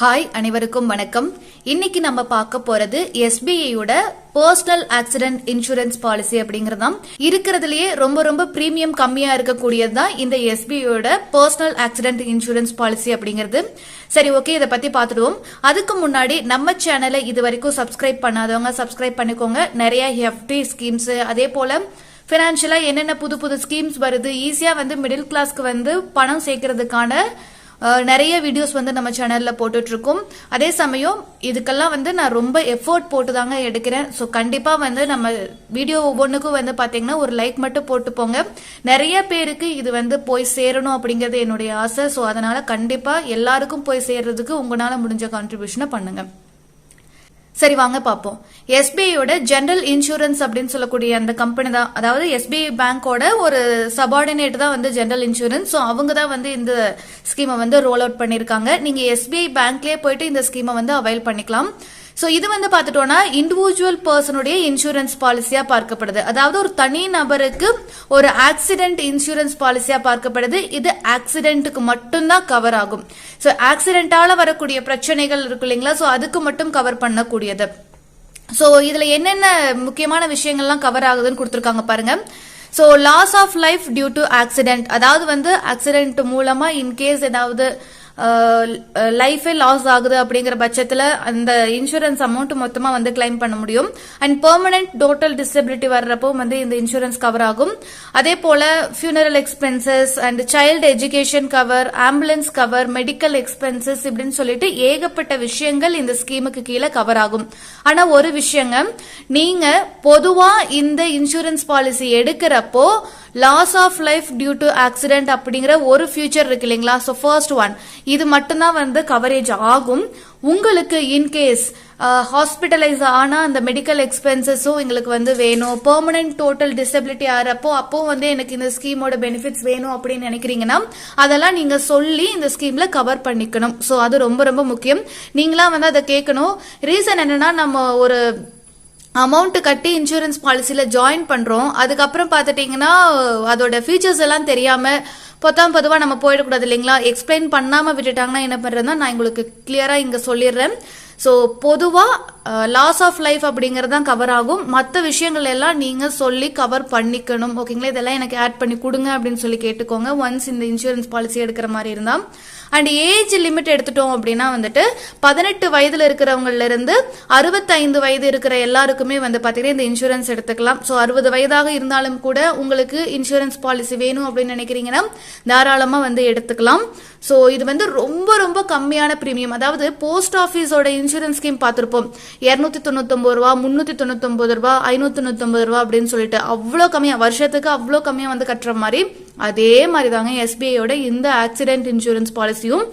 Hi அனைவருக்கும் வணக்கம். இன்னைக்கு நம்ம பார்க்க போறது எஸ்பிஐயோட பர்சனல் ஆக்சிடென்ட் இன்சூரன்ஸ் பாலிசி அப்படிங்கறதாம் இருக்கிறதுலயே ரொம்ப ரொம்ப பிரீமியம் கம்மியா இருக்கக்கூடியது தான் இந்த எஸ்பிஐயோட பர்சனல் ஆக்சிடென்ட் இன்சூரன்ஸ் பாலிசி அப்படிங்கிறது. சரி ஓகே இதை பத்தி பார்த்துடுவோம். அதுக்கு முன்னாடி நம்ம சேனலை இது வரைக்கும் சப்ஸ்கிரைப் பண்ணாதவங்க சப்ஸ்கிரைப் பண்ணிக்கோங்க. நிறைய எஃப்டி ஸ்கீம்ஸ் அதே போல ஃபினான்ஷியலாக என்னென்ன புது புது ஸ்கீம்ஸ் வருது ஈஸியா வந்து மிடில் கிளாஸ்க்கு வந்து பணம் சேர்க்கறதுக்கான நிறைய வீடியோஸ் வந்து நம்ம சேனலில் போட்டுட்ருக்கோம். அதே சமயம் இதுக்கெல்லாம் வந்து நான் ரொம்ப எஃபோர்ட் போட்டு தாங்க எடுக்கிறேன். ஸோ கண்டிப்பாக வந்து நம்ம வீடியோ ஒவ்வொன்றுக்கும் வந்து பார்த்தீங்கன்னா ஒரு லைக் மட்டும் போட்டு போங்க நிறைய பேருக்கு இது வந்து போய் சேரணும் அப்படிங்கிறது என்னுடைய ஆசை. ஸோ அதனால் கண்டிப்பாக எல்லாருக்கும் போய் சேர்றதுக்கு உங்களால் முடிஞ்ச கான்ட்ரிபியூஷனை பண்ணுங்கள் சரி வாங்க பார்ப்போம். எஸ்பிஐயோட ஜென்ரல் இன்சூரன்ஸ் அப்படின்னு சொல்லக்கூடிய அந்த கம்பெனி தான். அதாவது எஸ்பிஐ பேங்கோட ஒரு சபார்டினேட் தான் வந்து ஜென்ரல் இன்சூரன்ஸ் ஸோ அவங்க தான் வந்து இந்த ஸ்கீமை வந்து ரோல் அவுட் பண்ணியிருக்காங்க நீங்கள் எஸ்பிஐ பேங்க்லேயே போயிட்டு இந்த ஸ்கீமை வந்து அவைல் பண்ணிக்கலாம். ஸோ இது வந்து பார்த்துட்டோம்னா இண்டிவிஜுவல் பர்சனுடைய இன்சூரன்ஸ் பாலிசியாக பார்க்கப்படுது. அதாவது ஒரு தனி நபருக்கு ஒரு ஆக்சிடென்ட் இன்சூரன்ஸ் பாலிசியாக பார்க்கப்படுது. இது ஆக்சிடென்ட்டுக்கு மட்டும்தான் கவர் ஆகும். ஸோ ஆக்சிடென்ட்டால் வரக்கூடிய பிரச்சனைகள் இருக்கு இல்லைங்களா? ஸோ அதுக்கு மட்டும் கவர் பண்ணக்கூடியது. ஸோ இதில் என்னென்ன முக்கியமான விஷயங்கள்லாம் கவர் ஆகுதுன்னு கொடுத்துருக்காங்க பாருங்க. So loss of life due to accident அதாவது வந்து ஆக்சிடென்ட் மூலமாக இன்கேஸ் ஏதாவது லைஃபே லாஸ் ஆகுது அப்படிங்கிற பட்சத்தில் அந்த இன்சூரன்ஸ் அமௌண்ட் மொத்தமாக வந்து கிளைம் பண்ண முடியும். அண்ட் பெர்மனன்ட் டோட்டல் டிசபிலிட்டி வர்றப்போ வந்து இந்த இன்சூரன்ஸ் கவர் ஆகும். அதே போல funeral expenses and child education cover ambulance cover medical expenses இப்படின்னு சொல்லிட்டு ஏகப்பட்ட விஷயங்கள் இந்த ஸ்கீமுக்கு கீழே கவர் ஆகும். ஆனால் ஒரு விஷயங்க நீங்க பொதுவாக இந்த insurance policy எடுக்கிறப்போ loss of life due to accident அப்படிங்கிற ஒரு ஃபியூச்சர் இருக்கு இல்லைங்களா? ஸோ ஃபர்ஸ்ட் ஒன் இது மட்டும்தான் வந்து கவரேஜ் ஆகும். உங்களுக்கு இன்கேஸ் ஹாஸ்பிட்டலைஸ் ஆனால் அந்த மெடிக்கல் எக்ஸ்பென்சஸும் எங்களுக்கு வந்து வேணும். பெர்மனன்ட் டோட்டல் டிசபிலிட்டி ஆகிறப்போ அப்போ வந்து எனக்கு இந்த ஸ்கீமோட பெனிஃபிட்ஸ் வேணும் அப்படின்னு நினைக்கிறீங்கன்னா அதெல்லாம் நீங்கள் சொல்லி இந்த ஸ்கீமில் கவர் பண்ணிக்கணும். ஸோ அது ரொம்ப ரொம்ப முக்கியம். நீங்களாம் வந்து அதை கேட்கணும். ரீசன் என்னன்னா நம்ம ஒரு அமௌண்ட் கட்டி இன்சூரன்ஸ் பாலிசியில் ஜாயின் பண்ணுறோம் அதுக்கப்புறம் பார்த்துட்டிங்கன்னா அதோட ஃபீச்சர்ஸ் எல்லாம் தெரியாமல் பொத்தாம் பொதுவாக நம்ம போயிடக்கூடாது இல்லைங்களா? எக்ஸ்பிளைன் பண்ணாமல் விட்டுட்டாங்கன்னா என்ன பண்ணுறதுன்னா நான் உங்களுக்கு கிளியராக இங்கே சொல்லிடுறேன். ஸோ பொதுவாக லாஸ் uh, ஆஃப் லைஃப் அப்படிங்கிறது தான் கவர் ஆகும். மற்ற விஷயங்கள் எல்லாம் நீங்கள் சொல்லி கவர் பண்ணிக்கணும். ஓகேங்களா இதெல்லாம் எனக்கு ஆட் பண்ணி கொடுங்க அப்படின்னு சொல்லி கேட்டுக்கோங்க. ஒன்ஸ் இந்த இன்சூரன்ஸ் பாலிசி எடுக்கிற மாதிரி இருந்தால். அண்ட் ஏஜ் லிமிட் எடுத்துட்டோம் அப்படின்னா வந்துட்டு பதினெட்டு வயதில் இருக்கிறவங்கள இருந்து அறுபத்தைந்து வயது இருக்கிற எல்லாருக்குமே வந்து பார்த்தீங்கன்னா இந்த இன்சூரன்ஸ் எடுத்துக்கலாம். ஸோ அறுபது வயதாக இருந்தாலும் கூட உங்களுக்கு இன்சூரன்ஸ் பாலிசி வேணும் அப்படின்னு நினைக்கிறீங்கன்னா தாராளமாக வந்து எடுத்துக்கலாம். ஸோ இது வந்து ரொம்ப ரொம்ப கம்மியான ப்ரீமியம் அதாவது போஸ்ட் ஆஃபீஸோட இன்சூரன்ஸ் ஸ்கீம் பார்த்துருப்போம். இரநூத்தி தொண்ணூத்தொம்பது ரூபா முந்நூற்றி தொண்ணூத்தொம்பது ரூபா ஐநூற்றி தொண்ணூத்தொம்பது ரூபா அப்படின்னு சொல்லிட்டு அவ்வளோ கம்மியாக வருஷத்துக்கு அவ்வளோ கம்மியாக வந்து கட்டுற மாதிரி அதே மாதிரி தாங்க எஸ்பிஐயோட இந்த ஆக்சிடென்ட் இன்சூரன்ஸ் பாலிசியும்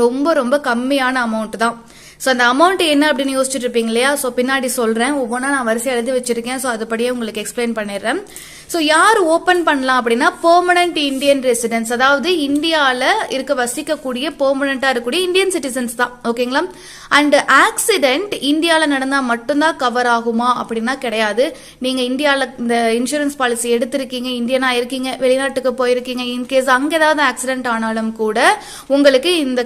ரொம்ப ரொம்ப கம்மியான அமௌண்ட் தான். ஸோ அந்த அமௌண்ட் என்ன அப்படின்னு யோசிச்சுட்டு இருப்பீங்க இல்லையா? ஸோ பின்னாடி சொல்கிறேன் ஒவ்வொன்றா நான் வரிசை எழுதி வச்சிருக்கேன். ஸோ அதுபடியே உங்களுக்கு எக்ஸ்பிளைன் பண்ணிடுறேன். ஸோ யார் ஓப்பன் பண்ணலாம் அப்படின்னா பெர்மனன்ட் இந்தியன் ரெசிடென்ஸ் அதாவது இந்தியாவில் இருக்க வசிக்கக்கூடிய பெர்மனண்டா இருக்கக்கூடிய இந்தியன் சிட்டிசன்ஸ் தான். ஓகேங்களா அண்ட் ஆக்சிடென்ட் இந்தியாவில் நடந்தால் மட்டும்தான் கவர் ஆகுமா அப்படின்னா கிடையாது. நீங்கள் இந்தியாவில் இந்த இன்சூரன்ஸ் பாலிசி எடுத்திருக்கீங்க இந்தியனாக இருக்கீங்க வெளிநாட்டுக்கு போயிருக்கீங்க இன்கேஸ் அங்கே ஏதாவது ஆக்சிடென்ட் ஆனாலும் கூட உங்களுக்கு இந்த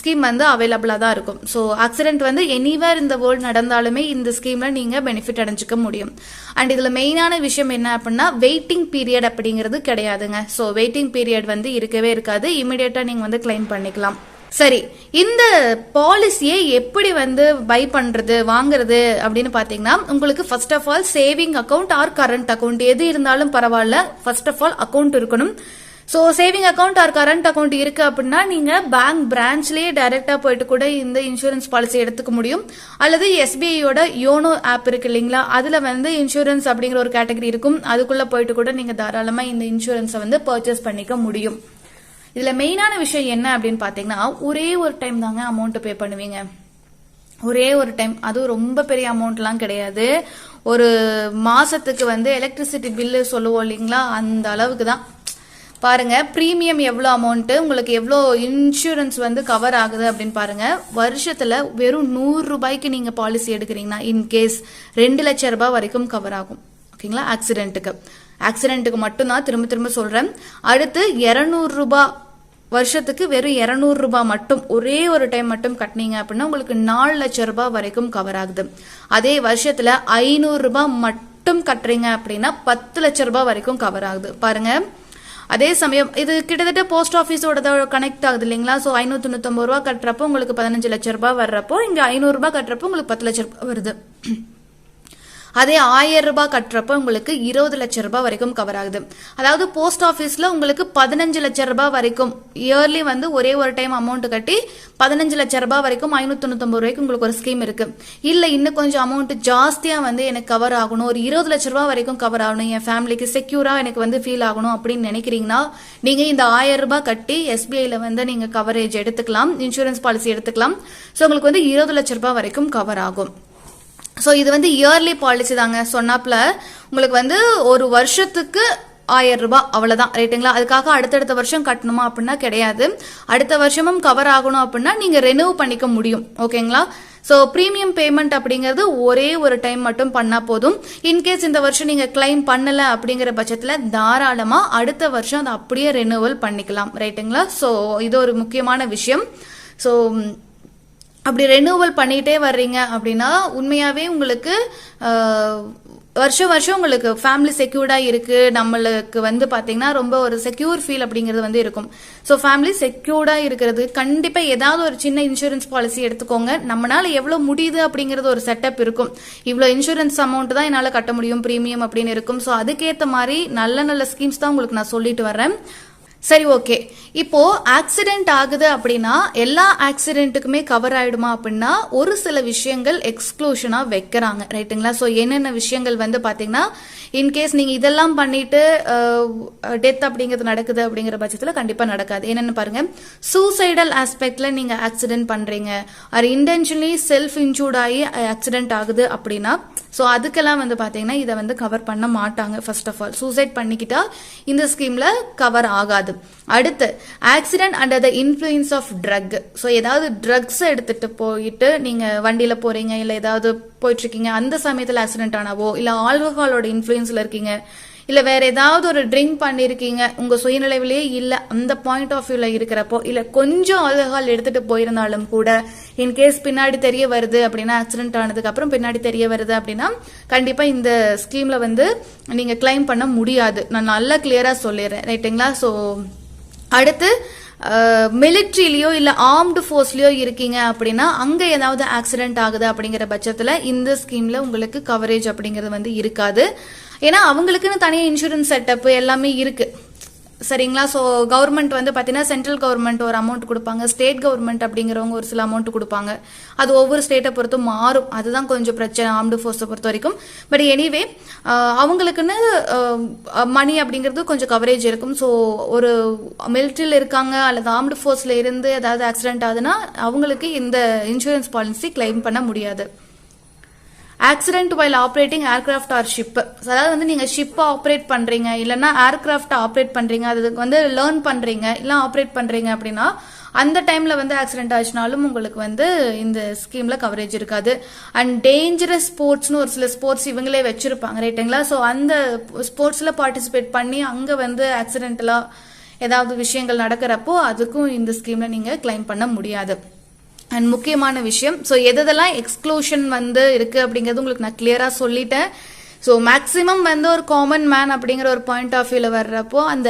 ஸ்கீம் வந்து அவைலபிளாக தான் இருக்கும். ஸோ ஆக்சிடென்ட் வந்து எனிவேர் இந்த வேர்ல்டு நடந்தாலுமே இந்த ஸ்கீமில் நீங்கள் பெனிஃபிட் அடைஞ்சிக்க முடியும். அண்ட் இதில் மெயினான விஷயம் என்ன அப்படின்னா வெயிட்டிங் பீரியட் அப்படிங்கிறது கிடையாதுங்க. ஸோ வெயிட்டிங் பீரியட் வந்து இருக்கவே இருக்காது. இமிடியேட்டாக நீங்கள் வந்து கிளைம் பண்ணிக்கலாம். சரி இந்த பாலிசியை எப்படி வந்து பை பண்றது வாங்குறது அப்படின்னு பாத்தீங்கன்னா உங்களுக்கு first of all saving account or current account எது இருந்தாலும் பரவாயில்ல ஃபர்ஸ்ட் ஆஃப் ஆல் அக்கவுண்ட் இருக்கணும். So saving account or current account இருக்கு அப்படின்னா நீங்க பேங்க் பிரான்ச்லயே டைரக்டா போயிட்டு கூட இந்த இன்சூரன்ஸ் பாலிசி எடுத்துக்க முடியும். அல்லது எஸ்பிஐயோட யோனோ ஆப் இருக்கு இல்லைங்களா? அதுல வந்து இன்சூரன்ஸ் அப்படிங்கிற ஒரு கேட்டகரி இருக்கும். அதுக்குள்ள போயிட்டு கூட நீங்க தாராளமா இந்த இன்சூரன்ஸை வந்து பர்ச்சேஸ் பண்ணிக்க முடியும். இதுல மெயினான விஷயம் என்ன அப்படின்னு பாத்தீங்கன்னா ஒரே ஒரு டைம் தாங்க அமௌண்ட் பே பண்ணுவீங்க. ஒரே ஒரு டைம் அதுவும் ரொம்ப பெரிய அமௌண்ட்லாம் கிடையாது. ஒரு மாசத்துக்கு வந்து எலக்ட்ரிசிட்டி பில்லு சொல்லுவோம் இல்லைங்களா? அந்த அளவுக்கு தான். பாருங்க ப்ரீமியம் எவ்வளோ அமௌண்ட்டு உங்களுக்கு எவ்வளோ இன்சூரன்ஸ் வந்து கவர் ஆகுது அப்படின்னு பாருங்க. வருஷத்துல வெறும் நூறு ரூபாய்க்கு நீங்க பாலிசி எடுக்கிறீங்கன்னா இன்கேஸ் ரெண்டு லட்சம் ரூபாய் வரைக்கும் கவர் ஆகும். ஓகேங்களா ஆக்சிடென்ட்டுக்கு ஆக்சிடென்ட்டுக்கு மட்டும்தான் திரும்ப திரும்ப சொல்றேன். அடுத்து இரநூறுபா வருஷத்துக்கு வெறும் இரநூறுபா ரூபாய் மட்டும் ஒரே ஒரு டைம் மட்டும் கட்டினீங்க அப்படின்னா உங்களுக்கு நாலு லட்சம் ரூபாய் வரைக்கும் கவர் ஆகுது. அதே வருஷத்துல ஐநூறு ரூபாய் மட்டும் கட்டுறீங்க அப்படின்னா பத்து லட்சம் ரூபாய் வரைக்கும் கவர் ஆகுது. பாருங்க. அதே சமயம் இது கிட்டத்தட்ட போஸ்ட் ஆஃபீஸோட கனெக்ட் ஆகுது இல்லைங்களா? ஸோ ஐநூற்றி தொண்ணூத்தொம்பது ரூபா கட்டுறப்போ உங்களுக்கு பதினஞ்சு லட்ச ரூபாய் வர்றப்போ இங்கே ஐநூறுரூபா கட்டுறப்போ உங்களுக்கு பத்து லட்ச ரூபாய் வருது. அதே ஆயிரம் ரூபாய் கட்டுறப்ப உங்களுக்கு இருபது லட்சம் ரூபாய் வரைக்கும் கவர் ஆகுது. அதாவது போஸ்ட் ஆஃபீஸ்ல உங்களுக்கு பதினஞ்சு லட்சம் ரூபாய் வரைக்கும் இயர்லி வந்து ஒரே ஒரு டைம் அமௌண்ட் கட்டி பதினஞ்சு லட்சம் ரூபாய் வரைக்கும் ஐநூத்தி தொண்ணூத்தொன்பது ரூபாய்க்கு உங்களுக்கு ஒரு ஸ்கீம் இருக்கு. இல்ல இன்னும் கொஞ்சம் அமௌண்ட் ஜாஸ்தியா வந்து எனக்கு கவர் ஆகணும் ஒரு இருபது லட்ச ரூபாய் வரைக்கும் கவர் ஆகணும் என் ஃபேமிலிக்கு செக்யூரா எனக்கு வந்து ஃபீல் ஆகணும் அப்படின்னு நினைக்கிறீங்கன்னா நீங்க இந்த ஆயிரம் ரூபாய் கட்டி எஸ்பிஐல வந்து நீங்க கவரேஜ் எடுத்துக்கலாம் இன்சூரன்ஸ் பாலிசி எடுத்துக்கலாம். ஸோ உங்களுக்கு வந்து இருபது லட்ச ரூபாய் வரைக்கும் கவர் ஆகும். ஸோ இது வந்து இயர்லி பாலிசி தாங்க. சொன்னாப்புல உங்களுக்கு வந்து ஒரு வருஷத்துக்கு ஆயிரம் ரூபாய் அவ்வளோதான் ரைட்டுங்களா அதுக்காக அடுத்தடுத்த வருஷம் கட்டணுமா அப்படின்னா கிடையாது. அடுத்த வருஷமும் கவர் ஆகணும் அப்படின்னா நீங்கள் ரெனியூ பண்ணிக்க முடியும். ஓகேங்களா ஸோ ப்ரீமியம் பேமெண்ட் அப்படிங்கிறது ஒரே ஒரு டைம் மட்டும் பண்ணால் போதும். இன்கேஸ் இந்த வருஷம் நீங்கள் கிளைம் பண்ணலை அப்படிங்கிற பட்சத்தில் தாராளமாக அடுத்த வருஷம் அதை அப்படியே ரெனுவல் பண்ணிக்கலாம். ரைட்டுங்களா ஸோ இது ஒரு முக்கியமான விஷயம். ஸோ அப்படி ரெனியூவல் பண்ணிட்டே வர்றீங்க அப்படின்னா உண்மையாவே உங்களுக்கு வருஷம் வருஷம் உங்களுக்கு ஃபேமிலி செக்யூர்டா இருக்கு. நம்மளுக்கு வந்து பாத்தீங்கன்னா ரொம்ப ஒரு செக்யூர் ஃபீல் அப்படிங்கிறது வந்து இருக்கும். ஸோ ஃபேமிலி செக்யூர்டா இருக்கிறது கண்டிப்பா ஏதாவது ஒரு சின்ன இன்சூரன்ஸ் பாலிசி எடுத்துக்கோங்க. நம்மளால எவ்வளவு முடியுது அப்படிங்கிறது ஒரு செட்டப் இருக்கும். இவ்வளவு இன்சூரன்ஸ் அமௌண்ட் தான் என்னால் கட்ட முடியும் ப்ரீமியம் அப்படின்னு இருக்கும். ஸோ அதுக்கேற்ற மாதிரி நல்ல நல்ல ஸ்கீம்ஸ் தான் உங்களுக்கு நான் சொல்லிட்டு வரேன் சரி ஓகே. இப்போ ஆக்சிடென்ட் ஆகுது அப்படின்னா எல்லா ஆக்சிடென்ட்டுக்குமே கவர் ஆயிடுமா அப்படின்னா ஒரு சில விஷயங்கள் எக்ஸ்க்ளூஷனா வைக்கிறாங்க ரைட்டுங்களா ஸோ என்னென்ன விஷயங்கள் வந்து பாத்தீங்கன்னா இன்கேஸ் நீங்க இதெல்லாம் பண்ணிட்டு டெத் அப்படிங்கிறது நடக்குது அப்படிங்கிற பட்சத்தில் கண்டிப்பா நடக்காது. என்னென்னு பாருங்க. சூசைடல் ஆஸ்பெக்ட்ல நீங்க ஆக்சிடென்ட் பண்றீங்க. ஆர் இன்டென்ஷனலி செல்ஃப் இன்ஜூர்ட் ஆகி ஆக்சிடென்ட் ஆகுது அப்படின்னா ஸோ அதுக்கெல்லாம் வந்து பாத்தீங்கன்னா இதை வந்து கவர் பண்ண மாட்டாங்க ஃபர்ஸ்ட் ஆஃப் ஆல் சூசைட் பண்ணிக்கிட்டா இந்த ஸ்கீம்ல கவர் ஆகாது. அடுத்து accident under the influence of drug so ஏதாவது ட்ரக்ஸ் எடுத்துட்டு போயிட்டு நீங்கள் வண்டியில் போகிறீங்க இல்லை ஏதாவது போயிட்டுருக்கீங்க அந்த சமயத்தில் ஆக்சிடென்ட் ஆனாவோ இல்லை ஆல்கஹாலோட இன்ஃப்ளூயன்ஸில் இருக்கீங்க இல்லை வேற ஏதாவது ஒரு ட்ரிங்க் பண்ணியிருக்கீங்க உங்க சுயநிலைவிலேயே இல்லை அந்த பாயிண்ட் ஆஃப் வியூல இருக்கிறப்போ இல்லை கொஞ்சம் ஆல்கஹால் எடுத்துட்டு போயிருந்தாலும் கூட இன்கேஸ் பின்னாடி தெரிய வருது அப்படின்னா ஆக்சிடென்ட் ஆனதுக்கு அப்புறம் பின்னாடி தெரிய வருது அப்படின்னா கண்டிப்பா இந்த ஸ்கீம்ல வந்து நீங்க கிளைம் பண்ண முடியாது. நான் நல்லா கிளியரா சொல்லிடுறேன். ரைட்டுங்களா ஸோ அடுத்து மிலிட்ரிலயோ இல்ல ஆர்ம்டு ஃபோர்ஸ்லேயோ இருக்கீங்க அப்படின்னா அங்க ஏதாவது ஆக்சிடென்ட் ஆகுது அப்படிங்கிற பட்சத்துல இந்த ஸ்கீம்ல உங்களுக்கு கவரேஜ் அப்படிங்கிறது வந்து இருக்காது. ஏன்னா அவங்களுக்குன்னு தனியாக இன்சூரன்ஸ் செட்டப் எல்லாமே இருக்கு. சரிங்களா? ஸோ கவர்மெண்ட் வந்து பார்த்தீங்கன்னா சென்ட்ரல் கவர்மெண்ட் ஒரு அமௌண்ட் கொடுப்பாங்க. ஸ்டேட் கவர்மெண்ட் அப்படிங்கிறவங்க ஒரு சில அமௌண்ட் கொடுப்பாங்க. அது ஒவ்வொரு ஸ்டேட்டை பொறுத்தும் மாறும். அதுதான் கொஞ்சம் பிரச்சனை ஆர்ம்டு ஃபோர்ஸை பொறுத்த வரைக்கும். பட் எனிவே அவங்களுக்குன்னு மணி அப்படிங்கிறது கொஞ்சம் கவரேஜ் இருக்கும். ஸோ ஒரு மிலிட்ரியில் இருக்காங்க அல்லது ஆர்ம்டு ஃபோர்ஸில் இருந்து ஏதாவது ஆக்சிடென்ட் ஆகுதுன்னா அவங்களுக்கு இந்த இன்சூரன்ஸ் பாலிசி கிளைம் பண்ண முடியாது. Accident while operating aircraft or ship அதாவது வந்து நீங்க ஷிப்பை ஆப்ரேட் பண்றீங்க இல்லைன்னா ஏர்கிராஃப்ட் ஆப்ரேட் பண்றீங்க அதுக்கு வந்து லேர்ன் பண்றீங்க இல்ல ஆப்ரேட் பண்றீங்க அப்படின்னா அந்த டைம்ல வந்து ஆக்சிடென்ட் ஆச்சுனாலும் உங்களுக்கு வந்து இந்த ஸ்கீம்ல கவரேஜ் இருக்காது. அண்ட் டேஞ்சரஸ் ஸ்போர்ட்ஸ்னு ஒரு சில ஸ்போர்ட்ஸ் இவங்களே வச்சிருப்பாங்க ரைட்டுங்களா ஸோ அந்த ஸ்போர்ட்ஸ்ல பார்ட்டிசிபேட் பண்ணி அங்க வந்து ஆக்சிடென்டலா ஏதாவது விஷயங்கள் நடக்கிறப்போ அதுக்கும் இந்த ஸ்கீம்ல நீங்க கிளைம் பண்ண முடியாது. அண்ட் முக்கியமான விஷயம் ஸோ எதெல்லாம் எக்ஸ்க்ளூஷன் வந்து இருக்குது அப்படிங்கிறது உங்களுக்கு நான் கிளியராக சொல்லிட்டேன். ஸோ மேக்ஸிமம் வந்து ஒரு காமன் மேன் அப்படிங்கிற ஒரு பாயிண்ட் ஆஃப் வியூவில் வர்றப்போ அந்த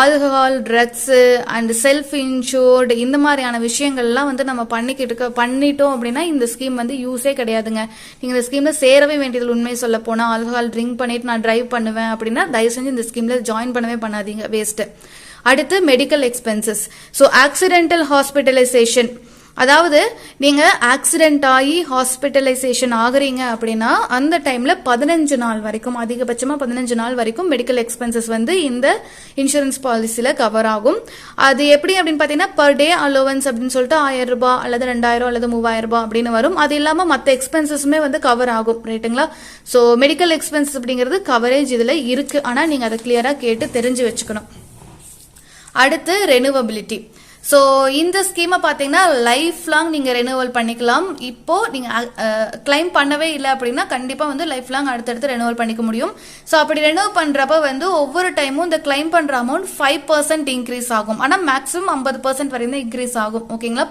alcohol drugs and self insured இந்த மாதிரியான விஷயங்கள்லாம் வந்து நம்ம பண்ணிக்கிட்டு இருக்க பண்ணிட்டோம் அப்படின்னா இந்த ஸ்கீம் வந்து யூஸே கிடையாதுங்க. நீங்கள் இந்த ஸ்கீமில் சேரவே வேண்டியது உண்மையை சொல்ல போனால் ஆல்கஹால் ட்ரிங்க் பண்ணிட்டு நான் டிரைவ் பண்ணுவேன் அப்படின்னா தயவு செஞ்சு இந்த ஸ்கீமில் ஜாயின் பண்ணவே பண்ணாதீங்க வேஸ்ட்டு அடுத்து medical expenses so accidental hospitalisation அதாவது நீங்கள் ஆக்சிடெண்ட் ஆகி ஹாஸ்பிட்டலைசேஷன் ஆகுறீங்க அப்படின்னா அந்த டைமில் பதினஞ்சு நாள் வரைக்கும் அதிகபட்சமாக பதினஞ்சு நாள் வரைக்கும் மெடிக்கல் எக்ஸ்பென்சஸ் வந்து இந்த இன்சூரன்ஸ் பாலிசியில் கவர் ஆகும். அது எப்படி அப்படின்னு பார்த்தீங்கன்னா பர் டே அலோவன்ஸ் அப்படின்னு சொல்லிட்டு ஆயிரம் ரூபாய் அல்லது ரெண்டாயிரம் அல்லது மூவாயிரம் ரூபாய் அப்படின்னு வரும். அது இல்லாமல் மற்ற எக்ஸ்பென்சஸுமே வந்து கவர் ஆகும். ரைட்டுங்களா ஸோ மெடிக்கல் எக்ஸ்பென்சஸ் அப்படிங்கிறது கவரேஜ் இதில் இருக்குது ஆனால் நீங்கள் அதை கிளியராக கேட்டு தெரிஞ்சு வச்சுக்கணும். அடுத்து ரெனுவபிலிட்டி ஸோ இந்த ஸ்கீமை பார்த்தீங்கன்னா லைஃப் லாங் நீங்கள் ரெனுவல் பண்ணிக்கலாம். இப்போ நீங்கள் கிளைம் பண்ணவே இல்லை அப்படின்னா கண்டிப்பாக வந்து லைஃப் லாங் அடுத்தடுத்து ரெனுவல் பண்ணிக்க முடியும். ஸோ அப்படி ரெனுவல் பண்ணுறப்ப வந்து ஒவ்வொரு டைமும் இந்த கிளைம் பண்ணுற அமௌண்ட் ஃபைவ் பர்சன்ட் இன்க்ரீஸ் ஆகும். ஆனால் மேக்ஸிமம் ஐம்பது பர்சன்ட் வரையும் தான் இன்க்ரீஸ் ஆகும் ஓகேங்களா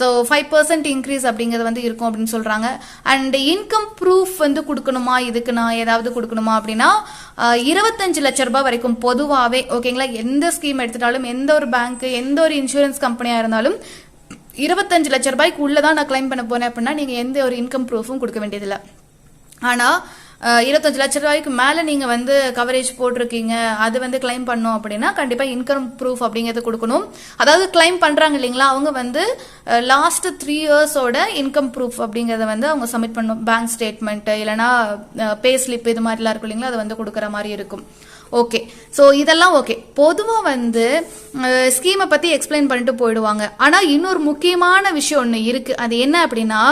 ஸோ ஃபைவ் பர்சன்ட் இன்க்ரீஸ் அப்படிங்கிறது வந்து இருக்கும் அப்படின்னு சொல்கிறாங்க அண்ட் இன்கம் ப்ரூஃப் வந்து கொடுக்கணுமா? இதுக்கு நான் ஏதாவது கொடுக்கணுமா அப்படின்னா இருபத்தஞ்சு லட்ச ரூபாய் வரைக்கும் பொதுவாகவே ஓகேங்களா எந்த ஸ்கீம் எடுத்துட்டாலும் எந்த ஒரு பேங்க் எந்த ஒரு இன்சூரன்ஸ் கம்பெனியாக இருந்தாலும் இருபத்தஞ்சு லட்ச ரூபாய்க்கு உள்ளதான் நான் கிளைம் பண்ண போனேன் அப்படின்னா நீங்கள் எந்த ஒரு இன்கம் ப்ரூஃபும் கொடுக்க வேண்டியதில்லை. ஆனால் இருபத்தஞ்சு லட்ச ரூபாய்க்கு மேலே நீங்கள் வந்து கவரேஜ் போட்டிருக்கீங்க அது வந்து கிளைம் பண்ணோம் அப்படின்னா கண்டிப்பாக இன்கம் ப்ரூஃப் அப்படிங்கிறது கொடுக்கணும். அதாவது கிளைம் பண்ணுறாங்க இல்லைங்களா அவங்க வந்து லாஸ்ட் த்ரீ இயர்ஸோட இன்கம் ப்ரூஃப் அப்படிங்கிறத வந்து அவங்க சப்மிட் பண்ணணும். பேங்க் ஸ்டேட்மெண்ட் இல்லைனா பே ஸ்லிப் இது மாதிரிலாம் இருக்கும் இல்லைங்களா அதை வந்து கொடுக்குற மாதிரி இருக்கும். ஓகே ஸோ இதெல்லாம் ஓகே பொதுவாக வந்து ஸ்கீமை பற்றி எக்ஸ்பிளைன் பண்ணிட்டு போயிடுவாங்க. ஆனால் இன்னொரு முக்கியமான விஷயம் ஒன்று இருக்குது அது என்ன அப்படின்னா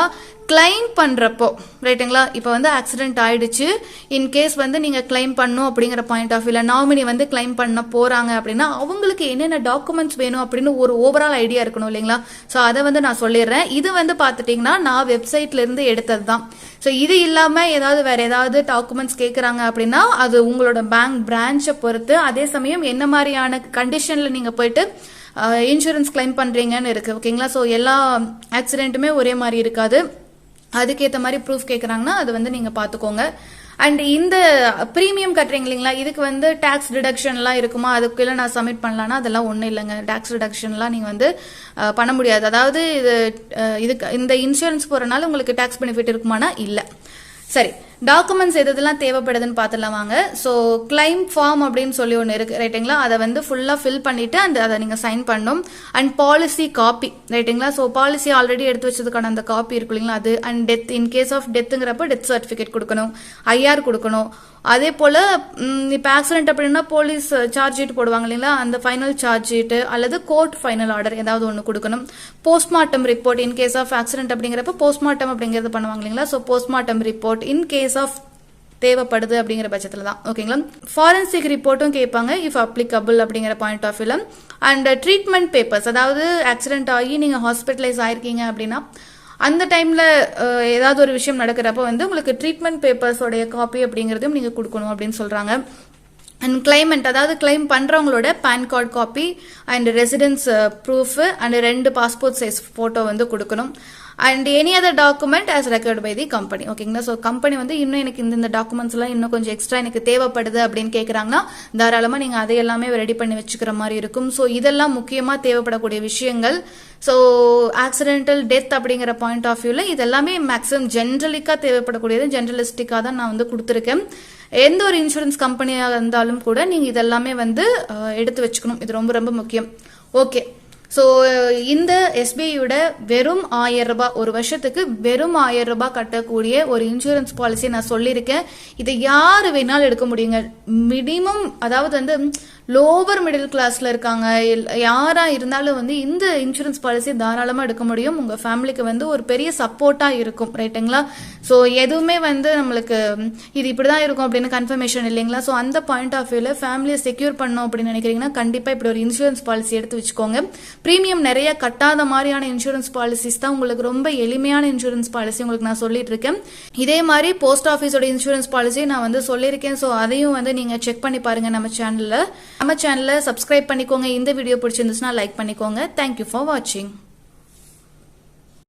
கிளைம் பண்ணுறப்போ ரைட்டுங்களா இப்போ வந்து ஆக்சிடென்ட் ஆயிடுச்சு. இன்கேஸ் வந்து நீங்கள் கிளைம் பண்ணும் அப்படிங்கிற பாயிண்ட் ஆஃப் வியூவில் நாமினி வந்து கிளைம் பண்ண போகிறாங்க அப்படின்னா அவங்களுக்கு என்னென்ன டாக்குமெண்ட்ஸ் வேணும் அப்படின்னு ஒரு ஓவரால் ஐடியா இருக்கணும் இல்லைங்களா? ஸோ அதை வந்து நான் சொல்லிடுறேன். இது வந்து பார்த்துட்டிங்கன்னா நான் வெப்சைட்லேருந்து எடுத்தது தான் ஸோ இது இல்லாமல் ஏதாவது வேறு ஏதாவது டாக்குமெண்ட்ஸ் கேட்குறாங்க அப்படின்னா அது உங்களோட பேங்க் பிரான்ச்சை பொறுத்து அதே சமயம் என்ன மாதிரியான கண்டிஷனில் நீங்கள் போயிட்டு இன்சூரன்ஸ் கிளைம் பண்ணுறீங்கன்னு இருக்குது ஓகேங்களா ஸோ எல்லா ஆக்சிடென்ட்டுமே ஒரே மாதிரி இருக்காது. அதுக்கேற்ற மாதிரி ப்ரூஃப் கேட்குறாங்கன்னா அது வந்து நீங்கள் பார்த்துக்கோங்க அண்ட் இந்த ப்ரீமியம் கட்டுறீங்க இல்லைங்களா இதுக்கு வந்து டேக்ஸ் டிடக்ஷன்லாம் இருக்குமா? அதுக்குள்ள நான் சப்மிட் பண்ணலான்னா அதெல்லாம் ஒன்றும் இல்லைங்க. டேக்ஸ் டிடக்ஷன்லாம் நீங்கள் வந்து பண்ண முடியாது. அதாவது இது இதுக்கு இந்த இன்சூரன்ஸ் போகிறனால உங்களுக்கு டேக்ஸ் பெனிஃபிட் இருக்குமானா இல்லை. சரி. டாக்குமெண்ட்ஸ் எதுலாம் எதெல்லாம் தேவைப்படுதுன்னு பார்த்துலாம் வாங்க. ஸோ கிளைம் ஃபார்ம் அப்படின்னு சொல்லி ஒன்று இருக்கு ரைட்டுங்களா அதை வந்து ஃபுல்லாக ஃபில் பண்ணிட்டு அந்த அதை நீங்கள் சைன் பண்ணணும். அண்ட் பாலிசி காப்பி ரைட்டுங்களா ஸோ பாலிசி ஆல்ரெடி எடுத்து வச்சதுக்கான அந்த காப்பி இருக்கு இல்லைங்களா அது. And death in case of டெத்துங்கிறப்ப death certificate கொடுக்கணும் ஐஆர் கொடுக்கணும். அதே போல் இப்போ ஆக்சிடென்ட் அப்படின்னா போலீஸ் சார்ஜ் ஷீட் போடுவாங்க இல்லைங்களா? அந்த ஃபைனல் சார்ஜ் ஷீட்டு அல்லது கோர்ட் ஃபைனல் ஆர்டர் ஏதாவது ஒன்று கொடுக்கணும். Postmortem report in case of accident அப்படிங்கிறப்ப போஸ்ட்மார்ட்டம் அப்படிங்கிறது பண்ணுவாங்க இல்லைங்களா? So postmortem report in case of தேவைப்படுது அப்படிங்கிற பட்சத்தில் தான் ஓகேங்களா ஃபாரன்சிக் ரிப்போர்ட்டும் கேட்பாங்க இஃப் அப்ளிகபிள் அப்படிங்கிற பாயிண்ட் ஆஃப் வியூல அண்ட் ட்ரீட்மெண்ட் பேப்பர்ஸ் அதாவது ஆக்சிடென்ட் ஆகி நீங்கள் ஹாஸ்பிட்டலைஸ் ஆயிருக்கீங்க அப்படின்னா அந்த டைமில் ஏதாவது ஒரு விஷயம் நடக்கிறப்ப வந்து உங்களுக்கு ட்ரீட்மெண்ட் பேப்பர்ஸோடைய காப்பி அப்படிங்கிறதையும் நீங்கள் கொடுக்கணும் அப்படின்னு சொல்கிறாங்க அண்ட் கிளைமெண்ட் அதாவது claim பண்ணுறவங்களோட PAN card copy and residence proof and ரெண்டு பாஸ்போர்ட் சைஸ் ஃபோட்டோ வந்து கொடுக்கணும். And any other document as record by the company ஓகேங்களா ஸோ கம்பெனி வந்து இன்னும் எனக்கு இந்த இந்த டாக்குமெண்ட்ஸ் எல்லாம் இன்னும் கொஞ்சம் எக்ஸ்ட்ரா எனக்கு தேவைப்படுது அப்படின்னு கேட்குறாங்கன்னா தாராளமாக நீங்கள் அதை எல்லாமே ரெடி பண்ணி வச்சுக்கிற மாதிரி இருக்கும். ஸோ இதெல்லாம் முக்கியமாக தேவைப்படக்கூடிய விஷயங்கள். ஸோ ஆக்சிடென்டல் டெத் அப்படிங்கிற பாயிண்ட் ஆஃப் வியூவில் இதெல்லாமே மேக்ஸிமம் ஜென்ரலிக்காக தேவைப்படக்கூடியது. ஜென்ரலிஸ்டிக்காக தான் நான் வந்து கொடுத்துருக்கேன். எந்த ஒரு இன்சூரன்ஸ் கம்பெனியாக இருந்தாலும் கூட நீங்கள் இதெல்லாமே வந்து எடுத்து வச்சுக்கணும். இது ரொம்ப ரொம்ப முக்கியம். ஓகே ஸோ இந்த எஸ்பிஐயோட வெறும் ஆயிரம் ரூபாய் ஒரு வருஷத்துக்கு வெறும் ஆயிரம் ரூபாய் கட்டக்கூடிய ஒரு இன்சூரன்ஸ் பாலிசி நான் சொல்லியிருக்கேன். இதை யார் வேணாலும் எடுக்க முடியுங்க. மினிமம் அதாவது வந்து லோவர் மிடில் கிளாஸ்ல இருக்காங்க. இல்ல- யாரா இருந்தாலும் வந்து இந்த இன்சூரன்ஸ் பாலிசி தாராளமாக எடுக்க முடியும். உங்க ஃபேமிலிக்கு வந்து ஒரு பெரிய சப்போர்ட்டா இருக்கும். ரைட்டுங்களா ஸோ எதுவுமே வந்து நம்மளுக்கு இது இது இப்படிதான் இருக்கும் அப்படின்னு கன்ஃபர்மேஷன் இல்லைங்களா? ஸோ அந்த பாயிண்ட் ஆஃப் வியூல ஃபேமிலியை செக்யூர் பண்ணோம் அப்படின்னு நினைக்கிறீங்கன்னா கண்டிப்பா இப்படி ஒரு இன்சூரன்ஸ் பாலிசி எடுத்து வச்சுக்கோங்க. ப்ரீமியம் நிறைய கட்டாத மாதிரியான இன்சூரன்ஸ் பாலிசிஸ் தான் உங்களுக்கு ரொம்ப எளிமையான இன்சூரன்ஸ் பாலிசி உங்களுக்கு நான் சொல்லிட்டு இருக்கேன் இதே மாதிரி போஸ்ட் ஆஃபீஸோட இன்சூரன்ஸ் பாலிசி நான் வந்து சொல்லியிருக்கேன். ஸோ அதையும் வந்து நீங்க செக் பண்ணி பாருங்க நம்ம சேனல்ல நம்ம சேனலை சப்ஸ்கிரைப் பண்ணிக்கோங்க. இந்த வீடியோ பிடிச்சிருந்துச்சுன்னா லைக் பண்ணிக்கோங்க. தேங்க்யூ ஃபார் வாட்சிங்